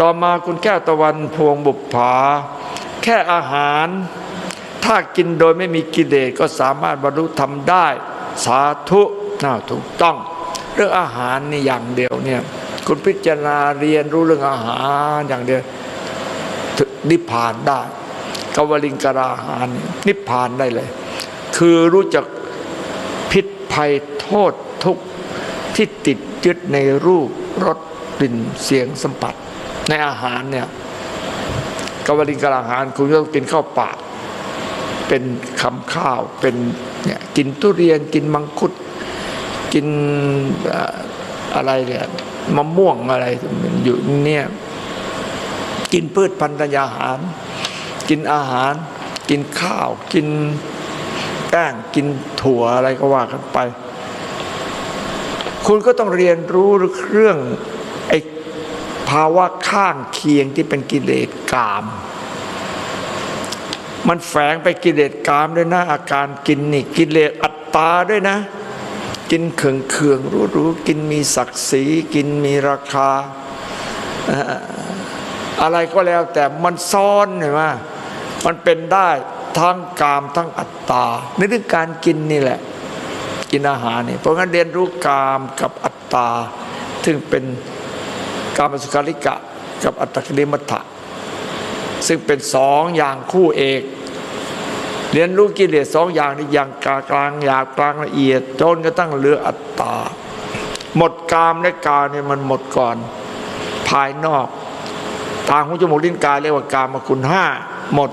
ต่อมาคุณแก้วตะวันพวงบุปผา แค่อาหาร ถ้ากินโดยไม่มีกิเลสก็สามารถบรรลุธรรมได้ สาธุน่าถูกต้อง เรื่องอาหารนี่อย่างเดียวเนี่ยคุณพิจารณาเรียนรู้เรื่องอาหารอย่างเดียวนิพพานได้กวลิงกราหารนิพพานได้เลย คือรู้จักพิษภัยโทษทุกข์ที่ติดยึดในรูปรส กลิ่นเสียงสัมผัส ในอาหารเนี่ยกวลิงกราหารคุณต้องกินข้าวปากเป็นคำข้าวเป็นเนี่ยกินทุเรียนกินมังคุด กินอะไรเนี่ยมะม่วงอะไรอยู่เนี่ยกินพืชพันธุ์อาหาร กินอาหาร กินข้าว กินแป้งกินถั่วอะไรก็ว่ากันไป คุณก็ต้องเรียนรู้เรื่อง ภาวะข้างเคียงที่เป็นกิเลสกาม มันแฝงไปกิเลสกามด้วยนะอาการกินนี่กิเลสอัตตาด้วยนะ กินเคืองเคืองรู้รู้กินมีศักดิ์ศรีกินมีราคา อะไรก็แล้วแต่มันซ้อนเห็นไหมมันเป็นได้ทั้งกามทั้งอัตตาในเรื่องการกินนี่แหละ กินอาหารนี่เพราะงั้นเรียนรู้กามกับอัตตา ซึ่งเป็น กามสุขาริกะ กับอัตตกิริมัฏฐะซึ่งเป็นสองอย่างคู่เอกเรียนรู้กิเลสสองอย่างนี้อย่างกลางกลางหยาบกลางละเอียดจนกระทั่งเหลืออัตตา หมดกามและกาเนี่ยมันหมดก่อน ภายนอก ทางหูจมูกลิ้นกายเรียกว่ากามคุณห้าหมด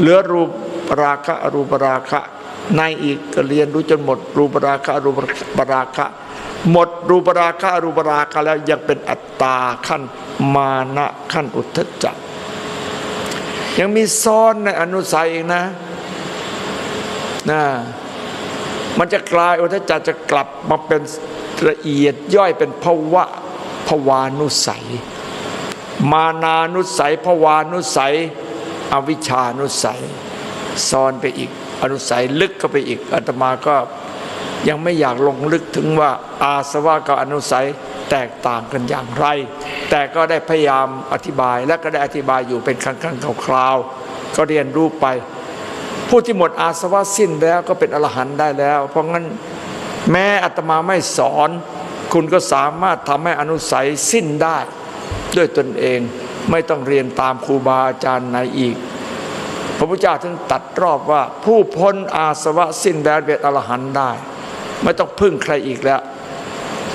เหลือรูปราคะอรูปราคะ ในอีกก็เรียนรู้จนหมด รูปราคะอรูปราคะ หมดรูปราคะรูปราคะแล้วยังเป็นอัตตาขั้นมานะขั้นอุทธจักยังมีซ้อนในอนุสัยอีกนะนะมันจะกลายอุทธจักจะกลับมาเป็นละเอียดย่อยเป็นภวะภวานุสัย มานานุสัยภวานุสัย อวิชชานุสัยซ้อนไปอีกอนุสัยลึกเข้าไปอีกอาตมาก็ ยังไม่อยากลงลึกถึงว่าอาสวะกับอนุสัยแตกต่างกันอย่างไร แต่ก็ได้พยายามอธิบายและก็ได้อธิบายอยู่เป็นครั้งครั้งๆคราวๆก็เรียนรู้ไป ผู้ที่หมดอาสวะสิ้นแล้วก็เป็นอรหันต์ได้แล้ว เพราะงั้นแม้อาตมาไม่สอน คุณก็สามารถทำให้อนุสัยสิ้นได้ด้วยตนเองไม่ต้องเรียนตามครูบาอาจารย์ไหนอีก พระพุทธเจ้าถึงตัดรอบว่าผู้พ้นอาสวะสิ้นแล้วเป็นอรหันต์ได้ ไม่ต้องพึ่งใครอีกแล้ว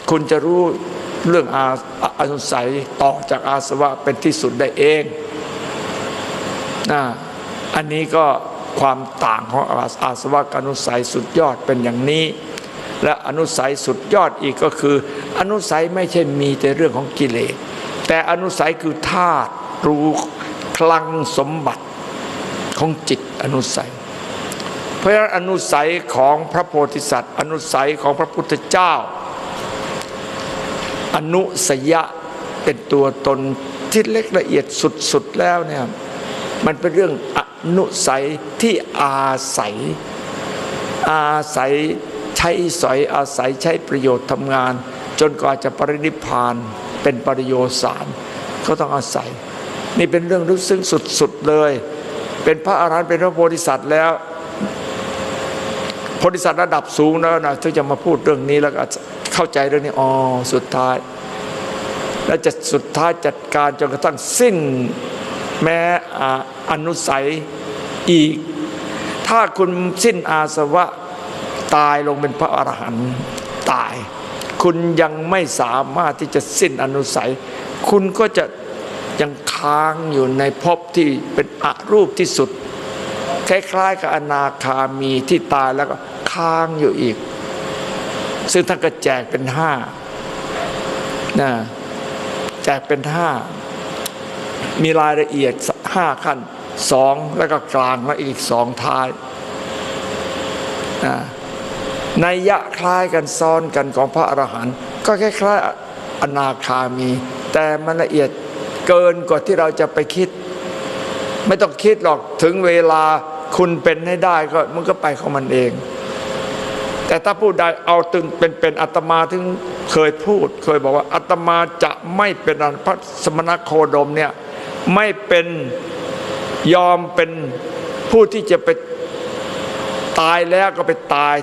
คุณจะรู้เรื่องอาอนุสัยต่อจากอาสวะเป็นที่สุดได้เองนะอันนี้ก็ความต่างของอาอาสวะกับอนุสัยสุดยอดเป็นอย่างนี้ และอนุสัยสุดยอดอีกก็คือ อนุสัยไม่ใช่มีแต่เรื่องของกิเลสแต่อนุสัยคือธาตุรู้คลังสมบัติของจิตอนุสัย เพราะอนุสัยของพระโพธิสัตว์ อนุสัยของพระพุทธเจ้า อนุสยะเป็นตัวตนที่เล็กละเอียดสุดๆแล้วเนี่ยมันเป็นเรื่องอนุสัยที่อาศัย อาศัยใช้สอยอาศัยใช้ประโยชน์ทำงาน จนกว่าจะปรินิพานเป็นปริโยสารก็ต้องอาศัย นี่เป็นเรื่องลึกซึ้งสุดๆเลย เป็นพระอารหันต์เป็นพระโพธิสัตว์แล้ว พธิสัตว์ระดับสูงแล้วนะถึงจะมาพูดเรื่องนี้แล้วก็เข้าใจเรื่องนี้อ๋อสุดท้าย และจะสุดท้ายจัดการจนกระทั่งสิ้นแม้อานุสัยอีก ถ้าคุณสิ้นอาสวะตายลงเป็นพระอรหันต์ตาย คุณยังไม่สามารถที่จะสิ้นอนุสัย คุณก็จะยังค้างอยู่ในภพที่เป็นอรูปที่สุดคล้ายๆกับอนาคามีที่ตายแล้วก็ ค้างอยู่อีก ซึ่งท่านก็แจกเป็นห้านะแจกเป็นห้ามีรายละเอียดห้าขั้นสองแล้วก็กลางแล้วอีกสองท้ายนะในยะคล้ายกันซ้อนกันของพระอรหันต์ก็คล้ายๆอนาคามี แต่มันละเอียดเกินกว่าที่เราจะไปคิด ไม่ต้องคิดหรอกถึงเวลาคุณเป็นให้ได้ก็มันก็ไปของมันเอง แต่ถ้าผู้ใดเอาตึงเป็นเป็นอาตมาถึงเคยพูด เคยบอกว่าอาตมาจะไม่เป็นอันพระสมณโคดมเนี่ยไม่เป็นยอมเป็นผู้ที่จะไปตายแล้วก็ไปตาย